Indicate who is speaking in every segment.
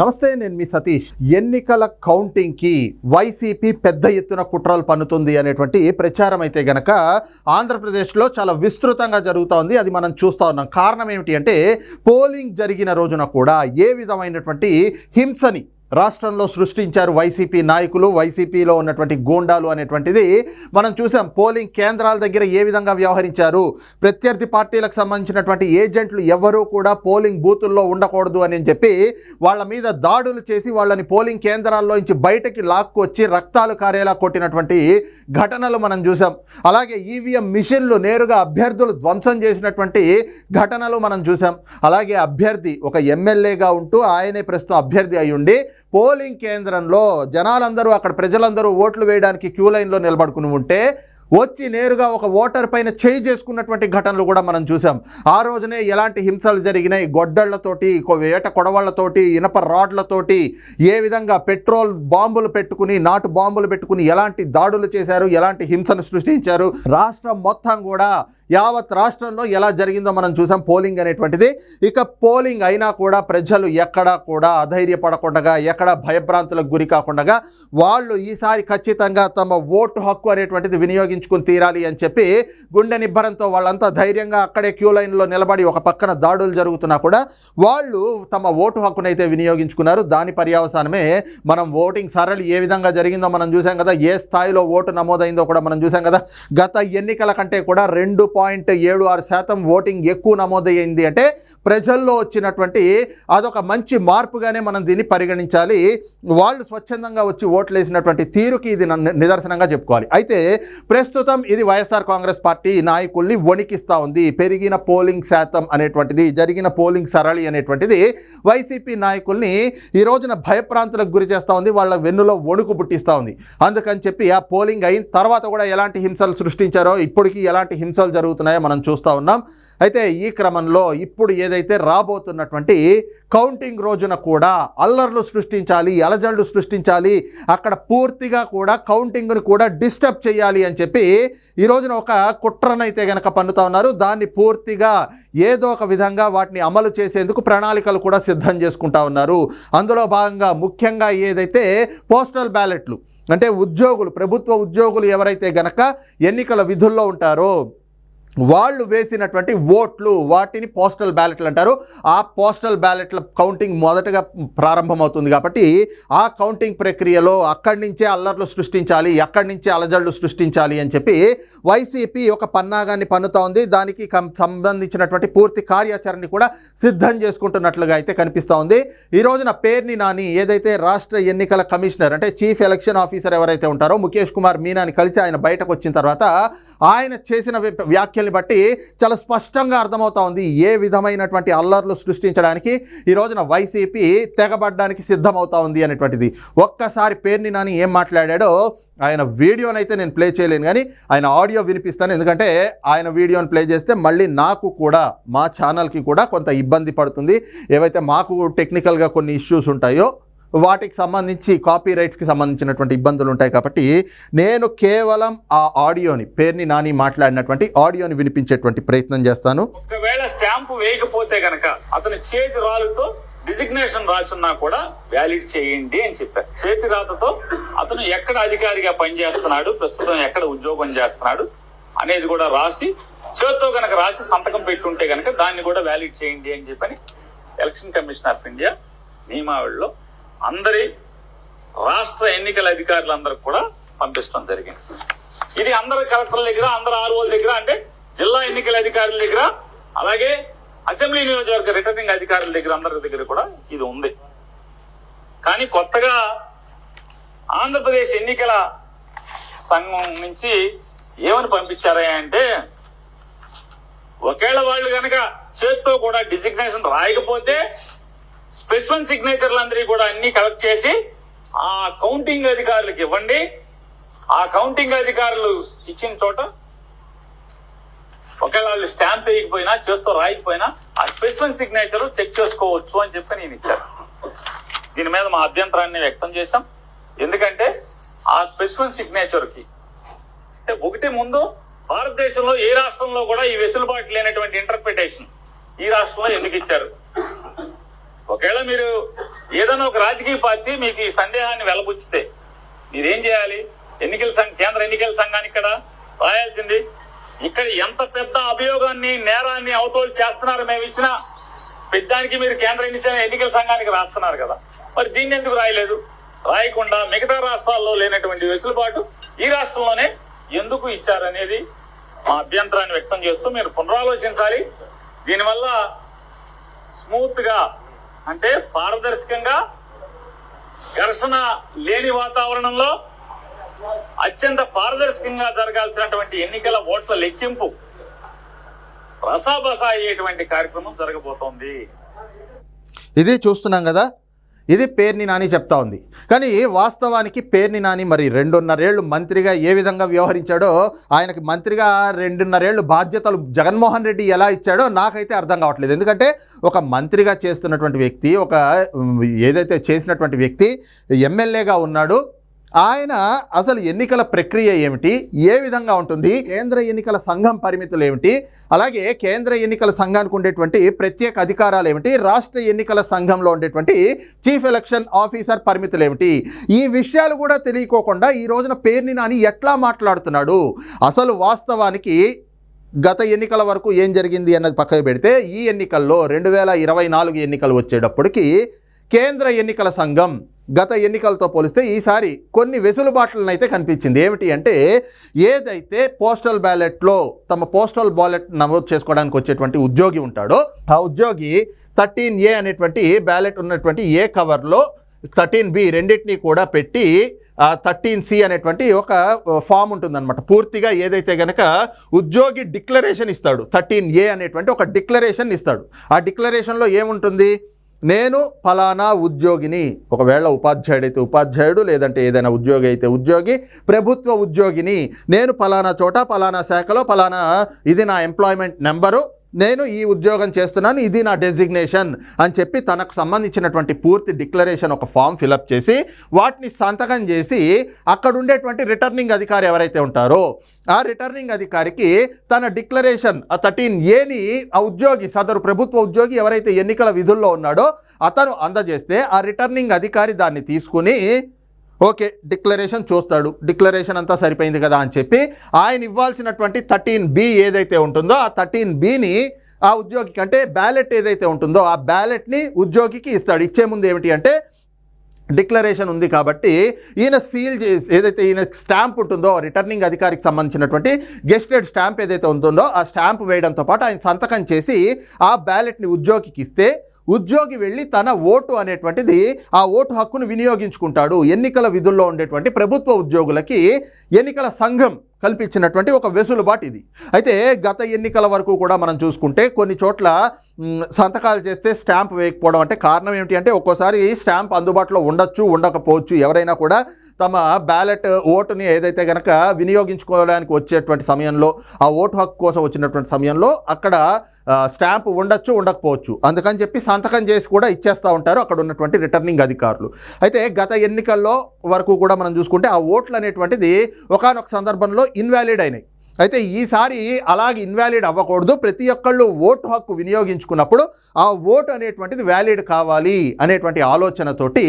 Speaker 1: నమస్తే నేను మీ సతీష్. ఎన్నికల కౌంటింగ్కి వైసీపీ పెద్ద ఎత్తున కుట్రలు పన్నుతుంది అనేటువంటి ప్రచారం అయితే గనక ఆంధ్రప్రదేశ్లో చాలా విస్తృతంగా జరుగుతోంది అది మనం చూస్తూ ఉన్నాం. కారణం ఏమిటి అంటే పోలింగ్ జరిగిన రోజున కూడా ఏ విధమైనటువంటి హింసని రాష్ట్రంలో సృష్టించారు వైసీపీ నాయకులు వైసీపీలో ఉన్నటువంటి గోండాలు అనేటువంటిది మనం చూసాం. పోలింగ్ కేంద్రాల దగ్గర ఏ విధంగా వ్యవహరించారు? ప్రత్యర్థి పార్టీలకు సంబంధించినటువంటి ఏజెంట్లు ఎవరూ కూడా పోలింగ్ బూతుల్లో ఉండకూడదు అని చెప్పి వాళ్ళ మీద దాడులు చేసి వాళ్ళని పోలింగ్ కేంద్రాల్లో నుంచి బయటకి లాక్కొచ్చి రక్తాలు కారేలా కొట్టినటువంటి ఘటనలు మనం చూసాం. అలాగే ఈవీఎం మిషన్లు నేరుగా అభ్యర్థులు ధ్వంసం చేసినటువంటి ఘటనలు మనం చూసాం. అలాగే అభ్యర్థి ఒక ఎమ్మెల్యేగా ఉంటూ ఆయనే ప్రస్తుతం అభ్యర్థి అయి ఉండి పోలింగ్ కేంద్రంలో జనాలందరూ అక్కడ ప్రజలందరూ ఓట్లు వేయడానికి క్యూ లైన్లో నిలబడుకుని ఉంటే వచ్చి నేరుగా ఒక ఓటర్ పైన చేయి చేసుకున్నటువంటి ఘటనలు కూడా మనం చూసాం ఆ రోజునే ఎలాంటి హింసలు జరిగినాయి? గొడ్డళ్ళతోటి వేట కొడవళ్ళతోటి ఇనప రాడ్లతోటి ఏ విధంగా పెట్రోల్ బాంబులు పెట్టుకుని నాటు బాంబులు పెట్టుకుని ఎలాంటి దాడులు చేశారు? ఎలాంటి హింసను సృష్టించారు? రాష్ట్రం మొత్తం కూడా యావత్ రాష్ట్రంలో ఎలా జరిగిందో మనం చూసాం. పోలింగ్ అనేటువంటిది. ఇక పోలింగ్ అయినా కూడా ప్రజలు ఎక్కడా కూడా అధైర్యపడకుండా ఎక్కడ భయభ్రాంతులకు గురి కాకుండా వాళ్ళు ఈసారి ఖచ్చితంగా తమ ఓటు హక్కు అనేటువంటిది వినియోగించుకుని తీరాలి అని చెప్పి గుండె నిబ్బరంతో వాళ్ళంతా ధైర్యంగా అక్కడే క్యూ లైన్లో నిలబడి ఒక పక్కన దాడులు జరుగుతున్నా కూడా వాళ్ళు తమ ఓటు హక్కునైతే వినియోగించుకున్నారు. దాని పర్యవసానమే మనం ఓటింగ్ సరళి ఏ విధంగా జరిగిందో మనం చూసాం కదా. ఏ స్థాయిలో ఓటు నమోదైందో కూడా మనం చూసాం కదా. గత ఎన్నికల కంటే కూడా రెండు పాయింట్ ఏడు ఆరు శాతం ఓటింగ్ ఎక్కువ నమోదయ్యింది. అంటే ప్రజల్లో వచ్చినటువంటి అదొక మంచి మార్పుగానే మనం దీన్ని పరిగణించాలి. వాళ్ళు స్వచ్ఛందంగా వచ్చి ఓట్లు వేసినటువంటి తీరుకి ఇది నిదర్శనంగా చెప్పుకోవాలి. అయితే ప్రస్తుతం ఇది వైఎస్ఆర్ కాంగ్రెస్ పార్టీ నాయకుల్ని వణికిస్తూ ఉంది. పెరిగిన పోలింగ్ శాతం అనేటువంటిది జరిగిన పోలింగ్ సరళి అనేటువంటిది వైసీపీ నాయకుల్ని ఈ రోజున భయప్రాంతులకు గురి చేస్తూ ఉంది. వాళ్ళ వెన్నులో వణుకు పుట్టిస్తూ ఉంది. అందుకని చెప్పి ఆ పోలింగ్ అయిన తర్వాత కూడా ఎలాంటి హింసలు సృష్టించారో ఇప్పటికీ ఎలాంటి హింసలు జరుగుతున్నాయో మనం చూస్తూ ఉన్నాం. అయితే ఈ క్రమంలో ఇప్పుడు ఏదైతే రాబోతున్నటువంటి కౌంటింగ్ రోజున కూడా అల్లర్లు సృష్టించాలి అలజడులు సృష్టించాలి. అక్కడ పూర్తిగా కూడా కౌంటింగ్ను కూడా డిస్టర్బ్ చేయాలి అని చెప్పి ఈ రోజున ఒక కుట్రనైతే గనక పన్నుతా ఉన్నారు. దాన్ని పూర్తిగా ఏదో ఒక విధంగా వాటిని అమలు చేసేందుకు ప్రణాళికలు కూడా సిద్ధం చేసుకుంటా ఉన్నారు. అందులో భాగంగా ముఖ్యంగా ఏదైతే పోస్టల్ బ్యాలెట్లు అంటే ఉద్యోగులు ప్రభుత్వ ఉద్యోగులు ఎవరైతే గనక ఎన్నికల విధుల్లో ఉంటారో వాళ్ళు వేసినటువంటి ఓట్లు వాటిని పోస్టల్ బ్యాలెట్లు అంటారు. ఆ పోస్టల్ బ్యాలెట్ల కౌంటింగ్ మొదటగా ప్రారంభమవుతుంది కాబట్టి ఆ కౌంటింగ్ ప్రక్రియలో అక్కడి నుంచే అల్లర్లు సృష్టించాలి అక్కడి నుంచే అలజడులు సృష్టించాలి అని చెప్పి వైసీపీ ఒక పన్నాగాన్ని పన్నుతా ఉంది దానికి కం- సంబంధించినటువంటి పూర్తి కార్యాచరణని కూడా సిద్ధం చేసుకుంటున్నట్లుగా అయితే కనిపిస్తూ ఉంది. ఈ రోజున పేర్ని నాని ఏదైతే రాష్ట్ర ఎన్నికల కమిషనర్ అంటే చీఫ్ ఎలక్షన్ ఆఫీసర్ ఎవరైతే ఉంటారో ముఖేష్ కుమార్ మీనాని కలిసి ఆయన బయటకు వచ్చిన తర్వాత ఆయన చేసిన వ్యాఖ్య వ్యాఖ్యల్ని బట్టి చాలా స్పష్టంగా అర్థమవుతా ఉంది. ఏ విధమైనటువంటి అల్లర్లు సృష్టించడానికి ఈ రోజున వైసీపీ తెగబడ్డానికి సిద్ధమవుతా ఉంది అనేటువంటిది. ఒక్కసారి పేర్ని నాని ఏం మాట్లాడాడో ఆయన వీడియోనైతే నేను ప్లే చేయలేను కానీ ఆయన ఆడియో వినిపిస్తాను. ఎందుకంటే ఆయన వీడియోని ప్లే చేస్తే మళ్ళీ నాకు కూడా మా ఛానల్కి కూడా కొంత ఇబ్బంది పడుతుంది. ఏవైతే మాకు టెక్నికల్గా కొన్ని ఇష్యూస్ ఉంటాయో వాటికి సంబంధించి కాపీ రైట్స్కి సంబంధించినటువంటి ఇబ్బందులు ఉంటాయి కాబట్టి నేను కేవలం ఆ ఆడియోని పేర్ని నాని మాట్లాడినటువంటి ఆడియోని వినిపించేటువంటి ప్రయత్నం చేస్తాను.
Speaker 2: ఒకవేళ స్టాంపు వేయకపోతే గనక అతని చేతి రాళ్ళతో డిజిగ్నేషన్ రాసున్నా కూడా వ్యాలిడ్ చేయండి అని చెప్పారు. చేతి రాతతో అతను ఎక్కడ అధికారిగా పనిచేస్తున్నాడు ప్రస్తుతం ఎక్కడ ఉద్యోగం చేస్తున్నాడు అనేది కూడా రాసి చేత్తో గనక రాసి సంతకం పెట్టుంటే గనక దాన్ని కూడా వ్యాలిడ్ చేయండి అని చెప్పని ఎలక్షన్ కమిషన్ ఆఫ్ ఇండియా నియమావళిలో అందరి రాష్ట్ర ఎన్నికల అధికారులందరికి కూడా పంపిస్తాం జరిగింది. ఇది అందరు కలెక్టర్ల దగ్గర అందరు ఆర్ఓల దగ్గర అంటే జిల్లా ఎన్నికల అధికారుల దగ్గర అలాగే అసెంబ్లీ నియోజకవర్గ రిటర్నింగ్ అధికారుల దగ్గర అందరి దగ్గర కూడా ఇది ఉంది. కానీ కొత్తగా ఆంధ్రప్రదేశ్ ఎన్నికల సంఘం నుంచి ఏమని పంపించారా అంటే ఒకవేళ వాళ్ళు కనుక చేత్తో కూడా డిజిగ్నేషన్ రాయకపోతే స్పెసిఫిక్ సిగ్నేచర్లు అందరి కూడా అన్ని కలెక్ట్ చేసి ఆ కౌంటింగ్ అధికారులకు ఇవ్వండి. ఆ కౌంటింగ్ అధికారులు ఇచ్చిన చోట ఒకవేళ వాళ్ళు స్టాంప్ వేయకపోయినా చేత్తో రాయకపోయినా ఆ స్పెసిఫిక్ సిగ్నేచర్ చెక్ చేసుకోవచ్చు అని చెప్పి నేను ఇచ్చాను. దీని మీద మా అభ్యంతరాన్ని వ్యక్తం చేశాం. ఎందుకంటే ఆ స్పెసిఫిక్ సిగ్నేచర్కి అంటే ఒకటి ముందు భారతదేశంలో ఏ రాష్ట్రంలో కూడా ఈ వెసులుబాటు లేనటువంటి ఇంటర్ప్రిటేషన్ ఈ రాష్ట్రంలో ఎందుకు ఇచ్చారు? ఒకవేళ మీరు ఏదైనా ఒక రాజకీయ పార్టీ మీకు ఈ సందేహాన్ని వెలబుచ్చితే మీరేం చేయాలి? ఎన్నికల సంఘ కేంద్ర ఎన్నికల సంఘానికి ఇక్కడ రాయాల్సింది. ఇక్కడ ఎంత పెద్ద అభియోగాన్ని నేరాన్ని అవతోలు చేస్తున్నారు మేము ఇచ్చిన పెద్దానికి మీరు కేంద్ర ఎన్నికల ఎన్నికల సంఘానికి రాస్తున్నారు కదా. మరి దీన్ని ఎందుకు రాయలేదు? రాయకుండా మిగతా రాష్ట్రాల్లో లేనటువంటి వెసులుబాటు ఈ రాష్ట్రంలోనే ఎందుకు ఇచ్చారనేది మా అభ్యంతరాన్ని వ్యక్తం చేస్తూ మీరు పునరాలోచించాలి. దీనివల్ల స్మూత్గా అంటే పారదర్శకంగా ఘర్షణ లేని వాతావరణంలో అత్యంత పారదర్శకంగా జరగాల్సినటువంటి ఎన్నికల ఓట్ల లెక్కింపు రసాబసా అయ్యేటువంటి కార్యక్రమం జరగబోతోంది.
Speaker 1: ఇది చూస్తున్నాం కదా ఇది పేర్ని నాని చెప్తా ఉంది. కానీ వాస్తవానికి పేర్ని నాని మరి రెండున్నరేళ్ళు మంత్రిగా ఏ విధంగా వ్యవహరించాడో ఆయనకి మంత్రిగా రెండున్నరేళ్ళు బాధ్యతలు జగన్మోహన్ రెడ్డి ఎలా ఇచ్చాడో నాకైతే అర్థం కావట్లేదు. ఎందుకంటే ఒక మంత్రిగా చేస్తున్నటువంటి వ్యక్తి ఒక ఏదైతే చేసినటువంటి వ్యక్తి ఎమ్మెల్యేగా ఉన్నాడు. ఆయన అసలు ఎన్నికల ప్రక్రియ ఏమిటి? ఏ విధంగా ఉంటుంది? కేంద్ర ఎన్నికల సంఘం పరిమితులు ఏమిటి? అలాగే కేంద్ర ఎన్నికల సంఘానికి ఉండేటువంటి ప్రత్యేక అధికారాలు ఏమిటి? రాష్ట్ర ఎన్నికల సంఘంలో ఉండేటువంటి చీఫ్ ఎలక్షన్ ఆఫీసర్ పరిమితులు ఏమిటి? ఈ విషయాలు కూడా తెలియకోకుండా ఈ రోజున పేర్ని నాని ఎట్లా మాట్లాడుతున్నాడు? అసలు వాస్తవానికి గత ఎన్నికల వరకు ఏం జరిగింది అన్నది పక్కకు పెడితే ఈ ఎన్నికల్లో రెండు వేల ఇరవై నాలుగు ఎన్నికలు వచ్చేటప్పటికి కేంద్ర ఎన్నికల సంఘం గత ఎన్నికలతో పోలిస్తే ఈసారి కొన్ని వెసులుబాట్లను అయితే కనిపించింది. ఏమిటి అంటే ఏదైతే పోస్టల్ బ్యాలెట్లో తమ పోస్టల్ బ్యాలెట్ నమోదు చేసుకోవడానికి వచ్చేటువంటి ఉద్యోగి ఉంటాడో ఆ ఉద్యోగి థర్టీన్ ఏ అనేటువంటి బ్యాలెట్ ఉన్నటువంటి ఏ కవర్లో థర్టీన్ బి రెండింటినీ కూడా పెట్టి థర్టీన్ సి అనేటువంటి ఒక ఫామ్ ఉంటుందన్నమాట. పూర్తిగా ఏదైతే గనక ఉద్యోగి డిక్లరేషన్ ఇస్తాడు థర్టీన్ ఏ అనేటువంటి ఒక డిక్లరేషన్ ఇస్తాడు. ఆ డిక్లరేషన్లో ఏముంటుంది? నేను ఫలానా ఉద్యోగిని. ఒకవేళ ఉపాధ్యాయుడైతే ఉపాధ్యాయుడు లేదంటే ఏదైనా ఉద్యోగి అయితే ఉద్యోగి ప్రభుత్వ ఉద్యోగిని. నేను ఫలానా చోట ఫలానా శాఖలో ఫలానా ఇది నా ఎంప్లాయ్మెంట్ నెంబరు. నేను ఈ ఉద్యోగం చేస్తున్నాను ఇది నా డెసిగ్నేషన్ అని చెప్పి తనకు సంబంధించినటువంటి పూర్తి డిక్లరేషన్ ఒక ఫామ్ ఫిలప్ చేసి వాటిని సంతకం చేసి అక్కడ ఉండేటువంటి రిటర్నింగ్ అధికారి ఎవరైతే ఉంటారో ఆ రిటర్నింగ్ అధికారికి తన డిక్లరేషన్ ఆ థర్టీన్ ఏని ఆ ఉద్యోగి సదరు ప్రభుత్వ ఉద్యోగి ఎవరైతే ఎన్నికల విధుల్లో ఉన్నాడో అతను అందజేస్తే ఆ రిటర్నింగ్ అధికారి దాన్ని తీసుకుని ఓకే డిక్లరేషన్ చూస్తాడు. డిక్లరేషన్ అంతా సరిపోయింది కదా అని చెప్పి ఆయన ఇవ్వాల్సినటువంటి థర్టీన్ బి ఏదైతే ఉంటుందో ఆ థర్టీన్ బిని ఆ ఉద్యోగికి అంటే బ్యాలెట్ ఏదైతే ఉంటుందో ఆ బ్యాలెట్ని ఉద్యోగికి ఇస్తాడు. ఇచ్చే ముందు ఏమిటి అంటే డిక్లరేషన్ ఉంది కాబట్టి ఈయన సీల్ చేసి ఏదైతే ఈయన స్టాంప్ ఉంటుందో రిటర్నింగ్ అధికారికి సంబంధించినటువంటి గెస్టెడ్ స్టాంప్ ఏదైతే ఉంటుందో ఆ స్టాంప్ వేయడంతో పాటు ఆయన సంతకం చేసి ఆ బ్యాలెట్ని ఉద్యోగికి ఇస్తే ఉద్యోగి వెళ్ళి తన ఓటు అనేటువంటిది ఆ ఓటు హక్కును వినియోగించుకుంటాడు. ఎన్నికల విధుల్లో ఉండేటువంటి ప్రభుత్వ ఉద్యోగులకి ఎన్నికల సంఘం కల్పించినటువంటి ఒక వెసులుబాటు ఇది. అయితే గత ఎన్నికల వరకు కూడా మనం చూసుకుంటే కొన్ని చోట్ల సంతకాలు చేస్తే స్టాంప్ వేయకపోవడం అంటే కారణం ఏమిటి అంటే ఒక్కోసారి స్టాంప్ అందుబాటులో ఉండొచ్చు ఉండకపోవచ్చు ఎవరైనా కూడా తమ బ్యాలెట్ ఓటుని ఏదైతే కనుక వినియోగించుకోవడానికి వచ్చేటువంటి సమయంలో ఆ ఓటు హక్కు కోసం వచ్చినటువంటి సమయంలో అక్కడ స్టాంప్ ఉండొచ్చు ఉండకపోవచ్చు. అందుకని చెప్పి సంతకం చేసి కూడా ఇచ్చేస్తూ ఉంటారు. అక్కడ ఉన్నటువంటి రిటర్నింగ్ అధికారులు. అయితే గత ఎన్నికల్లో వరకు కూడా మనం చూసుకుంటే ఆ ఓట్లు అనేటువంటిది ఒకానొక సందర్భంలో ఇన్వాలిడ్ అయినాయి. అయితే ఈసారి అలాగే ఇన్వాలిడ్ అవ్వకూడదు. ప్రతి ఒక్కళ్ళు ఓటు హక్కు వినియోగించుకున్నప్పుడు ఆ ఓటు అనేటువంటిది వ్యాలిడ్ కావాలి అనేటువంటి ఆలోచనతోటి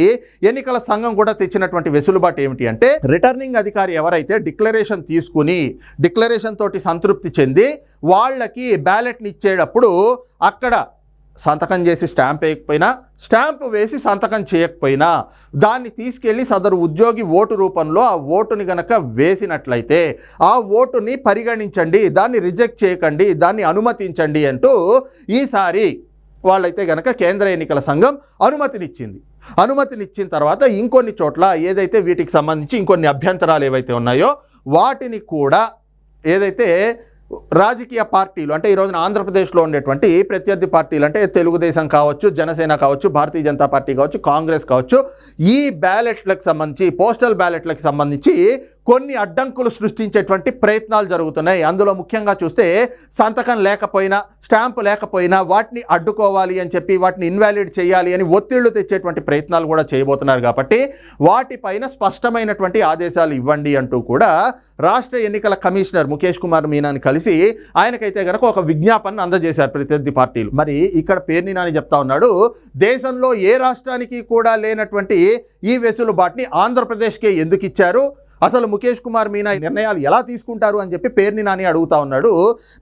Speaker 1: ఎన్నికల సంఘం కూడా తెచ్చినటువంటి వెసులుబాటు ఏమిటి అంటే రిటర్నింగ్ అధికారి ఎవరైతే డిక్లరేషన్ తీసుకుని డిక్లరేషన్ తోటి సంతృప్తి చెంది వాళ్ళకి బ్యాలెట్ని ఇచ్చేటప్పుడు అక్కడ సంతకం చేసి స్టాంప్ వేయకపోయినా స్టాంప్ వేసి సంతకం చేయకపోయినా దాన్ని తీసుకెళ్ళి సదరు ఉద్యోగి ఓటు రూపంలో ఆ ఓటుని గనక వేసినట్లయితే ఆ ఓటుని పరిగణించండి దాన్ని రిజెక్ట్ చేయకండి దాన్ని అనుమతించండి అంటూ ఈసారి వాళ్ళైతే గనక కేంద్ర ఎన్నికల సంఘం అనుమతినిచ్చింది. అనుమతినిచ్చిన తర్వాత ఇంకొన్ని చోట్ల ఏదైతే వీటికి సంబంధించి ఇంకొన్ని అభ్యంతరాలు ఏవైతే ఉన్నాయో వాటిని కూడా ఏదైతే రాజకీయ పార్టీలు అంటే ఈ రోజున ఆంధ్రప్రదేశ్లో ఉండేటువంటి ప్రత్యర్థి పార్టీలు అంటే తెలుగుదేశం కావచ్చు జనసేన కావచ్చు భారతీయ జనతా పార్టీ కావచ్చు కాంగ్రెస్ కావచ్చు ఈ బ్యాలెట్లకు సంబంధించి పోస్టల్ బ్యాలెట్లకు సంబంధించి కొన్ని అడ్డంకులు సృష్టించేటువంటి ప్రయత్నాలు జరుగుతున్నాయి. అందులో ముఖ్యంగా చూస్తే సంతకం లేకపోయినా స్టాంపు లేకపోయినా వాటిని అడ్డుకోవాలి అని చెప్పి వాటిని ఇన్వాలిడ్ చేయాలి అని ఒత్తిళ్ళు తెచ్చేటువంటి ప్రయత్నాలు కూడా చేయబోతున్నారు కాబట్టి వాటిపైన స్పష్టమైనటువంటి ఆదేశాలు ఇవ్వండి అంటూ కూడా రాష్ట్ర ఎన్నికల కమిషనర్ ముఖేష్ కుమార్ మీనాని కలిసి ఆయనకైతే కనుక ఒక విజ్ఞాపన అందజేశారు ప్రతినిధి పార్టీలు. మరి ఇక్కడ పేర్ని నాని చెప్తా ఉన్నాడు దేశంలో ఏ రాష్ట్రానికి కూడా లేనటువంటి ఈ వెసులుబాటుని ఆంధ్రప్రదేశ్కే ఎందుకు ఇచ్చారు? అసలు ముఖేష్ కుమార్ మీనా నిర్ణయాలు ఎలా తీసుకుంటారు అని చెప్పి పేర్ని నాని అడుగుతా ఉన్నాడు.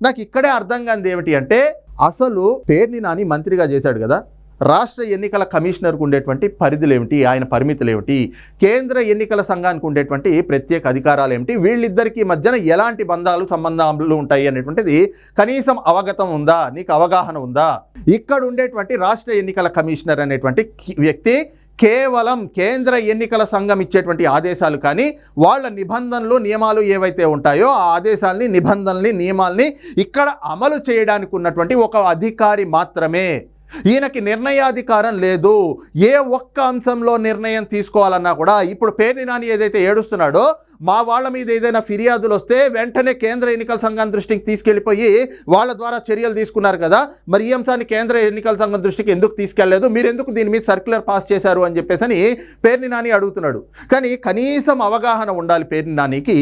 Speaker 1: నాకు ఇక్కడే అర్థం కానిది ఏమిటి అంటే అసలు పేర్ని నాని మంత్రిగా చేశాడు కదా. రాష్ట్ర ఎన్నికల కమిషనర్కు ఉండేటువంటి పరిధులు ఏమిటి ఆయన పరిమితులు ఏమిటి కేంద్ర ఎన్నికల సంఘానికి ఉండేటువంటి ప్రత్యేక అధికారాలు ఏమిటి వీళ్ళిద్దరికీ మధ్యన ఎలాంటి బంధాలు సంబంధాలు ఉంటాయి అనేటువంటిది కనీసం అవగతం ఉందా? నీకు అవగాహన ఉందా? ఇక్కడ ఉండేటువంటి రాష్ట్ర ఎన్నికల కమిషనర్ అనేటువంటి వ్యక్తి కేవలం కేంద్ర ఎన్నికల సంఘం ఇచ్చేటువంటి ఆదేశాలు కానీ వాళ్ళ నిబంధనలు నియమాలు ఏవైతే ఉంటాయో ఆ ఆదేశాలని నిబంధనల్ని నియమాల్ని ఇక్కడ అమలు చేయడానికి ఉన్నటువంటి ఒక అధికారి మాత్రమే. ఈయనకి నిర్ణయాధికారం లేదు. ఏ ఒక్క అంశంలో నిర్ణయం తీసుకోవాలన్నా కూడా ఇప్పుడు పేర్ని నాని ఏదైతే ఏడుస్తున్నాడో మా వాళ్ళ మీద ఏదైనా ఫిర్యాదులు వస్తే వెంటనే కేంద్ర ఎన్నికల సంఘం దృష్టికి తీసుకెళ్ళిపోయి వాళ్ళ ద్వారా చర్యలు తీసుకున్నారు కదా మరి ఈ అంశాన్ని కేంద్ర ఎన్నికల సంఘం దృష్టికి ఎందుకు తీసుకెళ్ళేదు మీరు ఎందుకు దీని మీద సర్క్యులర్ పాస్ చేశారు అని చెప్పేసి అని పేర్ని నాని అడుగుతున్నాడు. కానీ కనీసం అవగాహన ఉండాలి పేర్ని నానికి.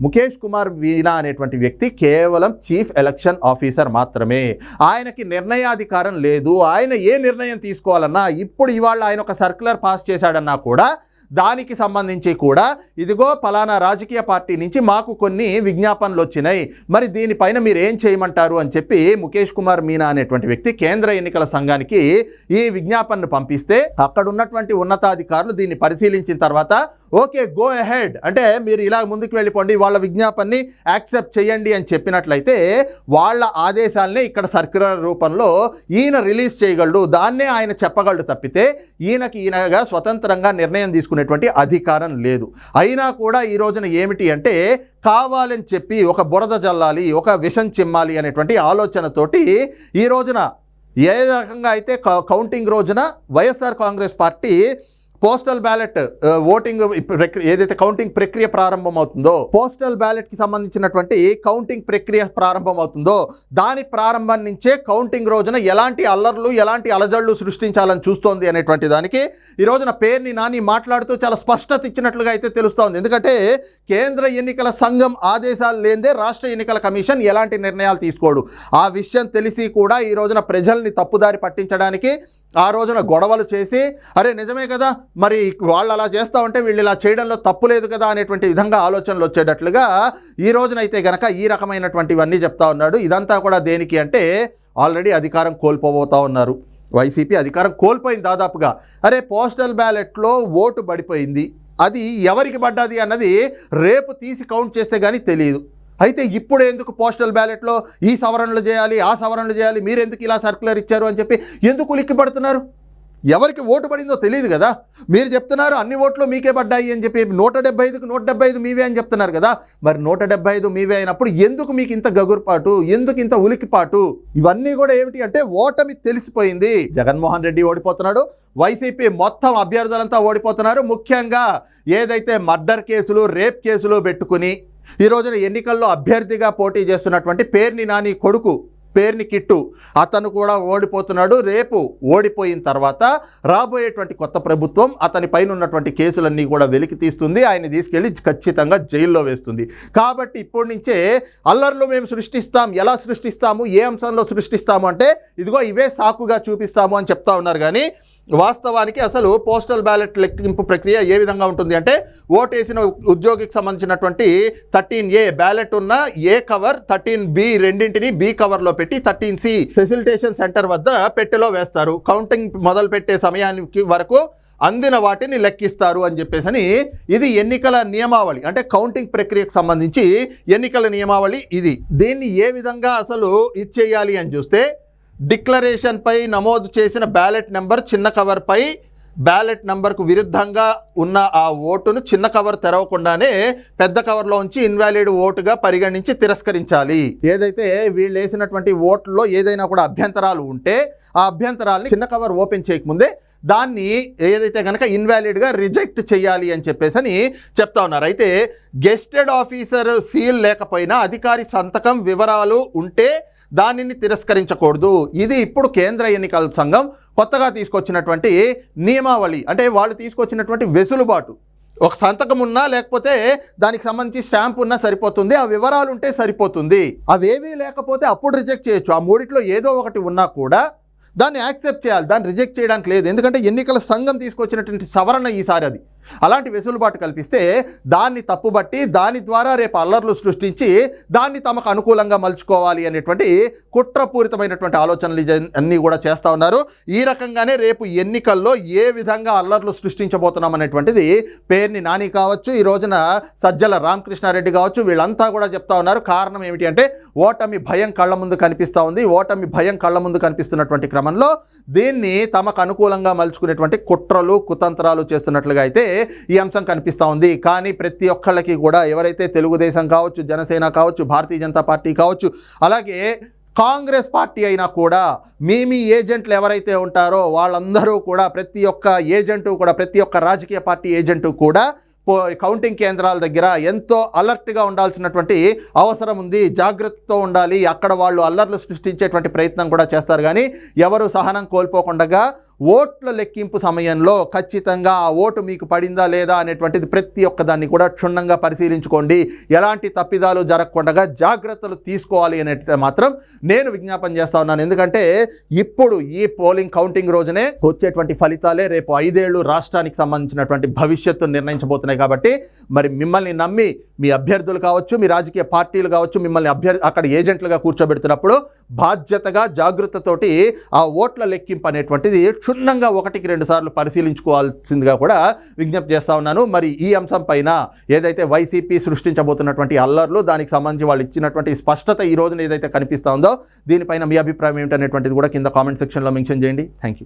Speaker 1: ముఖేష్ కుమార్ వీణా అనేటువంటి వ్యక్తి కేవలం చీఫ్ ఎలక్షన్ ఆఫీసర్ మాత్రమే. ఆయనకి నిర్ణయాధికారం లేదు. ఆయన ఏ నిర్ణయం తీసుకోవాలన్నా ఇప్పుడు ఇవాళ ఆయన ఒక సర్క్యులర్ పాస్ చేశాడన్నా కూడా దానికి సంబంధించి కూడా ఇదిగో పలానా రాజకీయ పార్టీ నుంచి మాకు కొన్ని విజ్ఞాపనలు వచ్చినాయి. మరి దీనిపైన మీరు ఏం చేయమంటారు అని చెప్పి ముఖేష్ కుమార్ మీనా అనేటువంటి వ్యక్తి కేంద్ర ఎన్నికల సంఘానికి ఈ విజ్ఞాపనను పంపిస్తే అక్కడ ఉన్నటువంటి ఉన్నతాధికారులు దీన్ని పరిశీలించిన తర్వాత ఓకే గో అహెడ్ అంటే మీరు ఇలా ముందుకు వెళ్ళిపోండి వాళ్ళ విజ్ఞాపన్ని యాక్సెప్ట్ చేయండి అని చెప్పినట్లయితే వాళ్ళ ఆదేశాలనే ఇక్కడ సర్క్యులర్ రూపంలో ఈయన రిలీజ్ చేయగలడు. దాన్నే ఆయన చెప్పగలడు తప్పితే ఈయనకి ఈయనగా స్వతంత్రంగా నిర్ణయం తీసుకునేటువంటి అధికారం లేదు. అయినా కూడా ఈ రోజున ఏమిటి అంటే కావాలని చెప్పి ఒక బురద జల్లాలి ఒక విషం చిమ్మాలి అనేటువంటి ఆలోచనతోటి ఈ రోజున ఏ రకంగా అయితే కౌ- కౌంటింగ్ రోజున YSR Congress Party postal ballot voting ప్రక్రియ ఏదైతే కౌంటింగ్ ప్రక్రియ ప్రారంభం అవుతుందో పోస్టల్ బ్యాలెట్కి సంబంధించినటువంటి కౌంటింగ్ ప్రక్రియ ప్రారంభం అవుతుందో దాని ప్రారంభం నుంచే కౌంటింగ్ రోజున ఎలాంటి అల్లర్లు ఎలాంటి అలజడులు సృష్టించాలని చూస్తోంది అనేటువంటి దానికి ఈ రోజున పేరుని నాని మాట్లాడుతూ చాలా స్పష్టత ఇచ్చినట్లుగా అయితే తెలుస్తోంది. ఎందుకంటే కేంద్ర ఎన్నికల సంఘం ఆదేశాలు లేదే రాష్ట్ర ఎన్నికల కమిషన్ ఎలాంటి నిర్ణయాలు తీసుకోడు. ఆ విషయం తెలిసి కూడా ఈ రోజున ప్రజల్ని తప్పుదారి పట్టించడానికి ఆ రోజున గొడవలు చేసి అరే నిజమే కదా మరి వాళ్ళు అలా చేస్తా ఉంటే వీళ్ళు ఇలా చేయడంలో తప్పు లేదు కదా అనేటువంటి విధంగా ఆలోచనలు వచ్చేటట్లుగా ఈ రోజునైతే గనక ఈ రకమైనటువంటివన్నీ చెప్తా ఉన్నాడు. ఇదంతా కూడా దేనికి అంటే ఆల్రెడీ అధికారం కోల్పోబోతా ఉన్నారు. వైసీపీ అధికారం కోల్పోయింది దాదాపుగా. అరే పోస్టల్ బ్యాలెట్లో ఓటు పడిపోయింది. అది ఎవరికి పడ్డది అన్నది రేపు తీసి కౌంట్ చేస్తే కానీ తెలియదు అయితే ఇప్పుడు ఎందుకు పోస్టల్ బ్యాలెట్లో ఈ సవరణలు చేయాలి ఆ సవరణలు చేయాలి మీరెందుకు ఇలా సర్క్యులర్ ఇచ్చారు అని చెప్పి ఎందుకు ఉలిక్కి పడుతున్నారు? ఎవరికి ఓటు పడిందో తెలియదు కదా. మీరు చెప్తున్నారు అన్ని ఓట్లు మీకే పడ్డాయి అని చెప్పి నూట డెబ్బై ఐదుకు నూట డెబ్బై ఐదు మీవే అని చెప్తున్నారు కదా. మరి నూట డెబ్బై ఐదు మీవే అయినప్పుడు ఎందుకు మీకు ఇంత గగురుపాటు ఎందుకు ఇంత ఉలికిపాటు ఇవన్నీ కూడా ఏమిటి అంటే ఓటమి తెలిసిపోయింది. జగన్మోహన్ రెడ్డి ఓడిపోతున్నాడు వైసీపీ మొత్తం అభ్యర్థులంతా ఓడిపోతున్నారు. ముఖ్యంగా ఏదైతే మర్డర్ కేసులు రేప్ కేసులు పెట్టుకుని ఈ రోజున ఎన్నికల్లో అభ్యర్థిగా పోటీ చేస్తున్నటువంటి పేర్ని నాని కొడుకు పేర్ని కిట్టు. అతను కూడా ఓడిపోతున్నాడు. రేపు ఓడిపోయిన తర్వాత రాబోయేటువంటి కొత్త ప్రభుత్వం అతని పైన ఉన్నటువంటి కేసులన్నీ కూడా వెలికి తీస్తుంది. ఆయన తీసుకెళ్ళి ఖచ్చితంగా జైల్లో వేస్తుంది. కాబట్టి ఇప్పటి నుంచే అల్లర్లు మేము సృష్టిస్తాం. ఎలా సృష్టిస్తాము? ఏ అంశంలో సృష్టిస్తాము అంటే ఇదిగో ఇవే సాకుగా చూపిస్తాము అని చెప్తా ఉన్నారు. కానీ వాస్తవానికి అసలు పోస్టల్ బ్యాలెట్ లెక్కింపు ప్రక్రియ ఏ విధంగా ఉంటుంది అంటే ఓటేసిన ఉద్యోగికి సంబంధించినటువంటి థర్టీన్ ఏ బ్యాలెట్ ఉన్న ఏ కవర్ థర్టీన్ బి రెండింటిని బి కవర్లో పెట్టి థర్టీన్ సి ఫెసిలిటేషన్ సెంటర్ వద్ద పెట్టెలో వేస్తారు. కౌంటింగ్ మొదలు పెట్టే సమయానికి వరకు అందిన వాటిని లెక్కిస్తారు అని చెప్పేసి ఇది ఎన్నికల నియమావళి. అంటే కౌంటింగ్ ప్రక్రియకు సంబంధించి ఎన్నికల నియమావళి ఇది. దీన్ని ఏ విధంగా అసలు ఇచ్చేయాలి అని చూస్తే డిక్లరేషన్పై నమోదు చేసిన బ్యాలెట్ నెంబర్ చిన్న కవర్పై బ్యాలెట్ నెంబర్కు విరుద్ధంగా ఉన్న ఆ ఓటును చిన్న కవర్ తెరవకుండానే పెద్ద కవర్లో ఉంచి ఇన్వాలిడ్ ఓటుగా పరిగణించి తిరస్కరించాలి. ఏదైతే వీళ్ళు వేసినటువంటి ఓట్లలో ఏదైనా కూడా అభ్యంతరాలు ఉంటే ఆ అభ్యంతరాలని చిన్న కవర్ ఓపెన్ చేయకముందే దాన్ని ఏదైతే కనుక ఇన్వాలిడ్గా రిజెక్ట్ చేయాలి అని చెప్పేసి అని చెప్తా ఉన్నారు. అయితే గెస్టెడ్ ఆఫీసర్ సీల్ లేకపోయినా అధికారి సంతకం వివరాలు ఉంటే దానిని తిరస్కరించకూడదు. ఇది ఇప్పుడు కేంద్ర ఎన్నికల సంఘం కొత్తగా తీసుకొచ్చినటువంటి నియమావళి. అంటే వాళ్ళు తీసుకొచ్చినటువంటి వెసులుబాటు. ఒక సంతకం ఉన్నా లేకపోతే దానికి సంబంధించి స్టాంప్ ఉన్నా సరిపోతుంది. ఆ వివరాలు ఉంటే సరిపోతుంది. అవేవీ లేకపోతే అప్పుడు రిజెక్ట్ చేయొచ్చు. ఆ మూడిట్లో ఏదో ఒకటి ఉన్నా కూడా దాన్ని యాక్సెప్ట్ చేయాలి. దాన్ని రిజెక్ట్ చేయడానికి లేదు. ఎందుకంటే ఎన్నికల సంఘం తీసుకొచ్చినటువంటి సవరణ ఈసారి అది. అలాంటి వెసులుబాటు కల్పిస్తే దాన్ని తప్పుబట్టి దాని ద్వారా రేపు అల్లర్లు సృష్టించి దాన్ని తమకు అనుకూలంగా మలుచుకోవాలి అనేటువంటి కుట్రపూరితమైనటువంటి ఆలోచనలు అన్నీ కూడా చేస్తూ ఉన్నారు. ఈ రకంగానే రేపు ఎన్నికల్లో ఏ విధంగా అల్లర్లు సృష్టించబోతున్నాం అనేటువంటిది పేర్ని నాని కావచ్చు ఈ రోజున సజ్జల రామకృష్ణారెడ్డి కావచ్చు వీళ్ళంతా కూడా చెప్తా ఉన్నారు. కారణం ఏమిటి అంటే ఓటమి భయం కళ్ళ ముందు కనిపిస్తూ ఉంది. ఓటమి భయం కళ్ళ ముందు కనిపిస్తున్నటువంటి క్రమంలో దీన్ని తమకు అనుకూలంగా మలుచుకునేటువంటి కుట్రలు కుతంత్రాలు చేస్తున్నట్లుగా అయితే ఈ అంశం కనిపిస్తూ ఉంది. కానీ ప్రతి ఒక్కళ్ళకి కూడా ఎవరైతే తెలుగుదేశం కావచ్చు జనసేన కావచ్చు భారతీయ జనతా పార్టీ కావచ్చు అలాగే కాంగ్రెస్ పార్టీ అయినా కూడా మీ మీ ఏజెంట్లు ఎవరైతే ఉంటారో వాళ్ళందరూ కూడా ప్రతి ఒక్క ఏజెంటు కూడా ప్రతి ఒక్క రాజకీయ పార్టీ ఏజెంటు కూడా పో కౌంటింగ్ కేంద్రాల దగ్గర ఎంతో అలర్ట్గా ఉండాల్సినటువంటి అవసరం ఉంది. జాగ్రత్తతో ఉండాలి. అక్కడ వాళ్ళు అల్లర్లు సృష్టించేటువంటి ప్రయత్నం కూడా చేస్తారు. కానీ ఎవరు సహనం కోల్పోకుండా ఓట్ల లెక్కింపు సమయంలో ఖచ్చితంగా ఆ ఓటు మీకు పడిందా లేదా అనేటువంటిది ప్రతి ఒక్కదాన్ని కూడా క్షుణ్ణంగా పరిశీలించుకోండి. ఎలాంటి తప్పిదాలు జరగకుండా జాగ్రత్తలు తీసుకోవాలి అనేది మాత్రం నేను విజ్ఞాపన చేస్తా ఉన్నాను. ఎందుకంటే ఇప్పుడు ఈ పోలింగ్ కౌంటింగ్ రోజునే వచ్చేటువంటి ఫలితాలే రేపు ఐదేళ్ళు రాష్ట్రానికి సంబంధించినటువంటి భవిష్యత్తు నిర్ణయించబోతున్నాయి కాబట్టి మరి మిమ్మల్ని నమ్మి మీ అభ్యర్థులు కావచ్చు మీ రాజకీయ పార్టీలు కావచ్చు మిమ్మల్ని అభ్యర్ అక్కడ ఏజెంట్లుగా కూర్చోబెడుతున్నప్పుడు బాధ్యతగా జాగ్రత్తతోటి ఆ ఓట్ల లెక్కింపు అనేటువంటిది క్షుణ్ణంగా ఒకటికి రెండు సార్లు పరిశీలించుకోవాల్సిందిగా కూడా విజ్ఞప్తి చేస్తా ఉన్నాను. మరి ఈ అంశం పైన ఏదైతే వైసీపీ సృష్టించబోతున్నటువంటి అల్లర్లు దానికి సంబంధించి వాళ్ళు ఇచ్చినటువంటి స్పష్టత ఈ రోజున ఏదైతే కనిపిస్తా ఉందో దీనిపైన మీ అభిప్రాయం ఏమిటనేటువంటిది కూడా కింద కామెంట్ సెక్షన్లో మెన్షన్ చేయండి. Thank you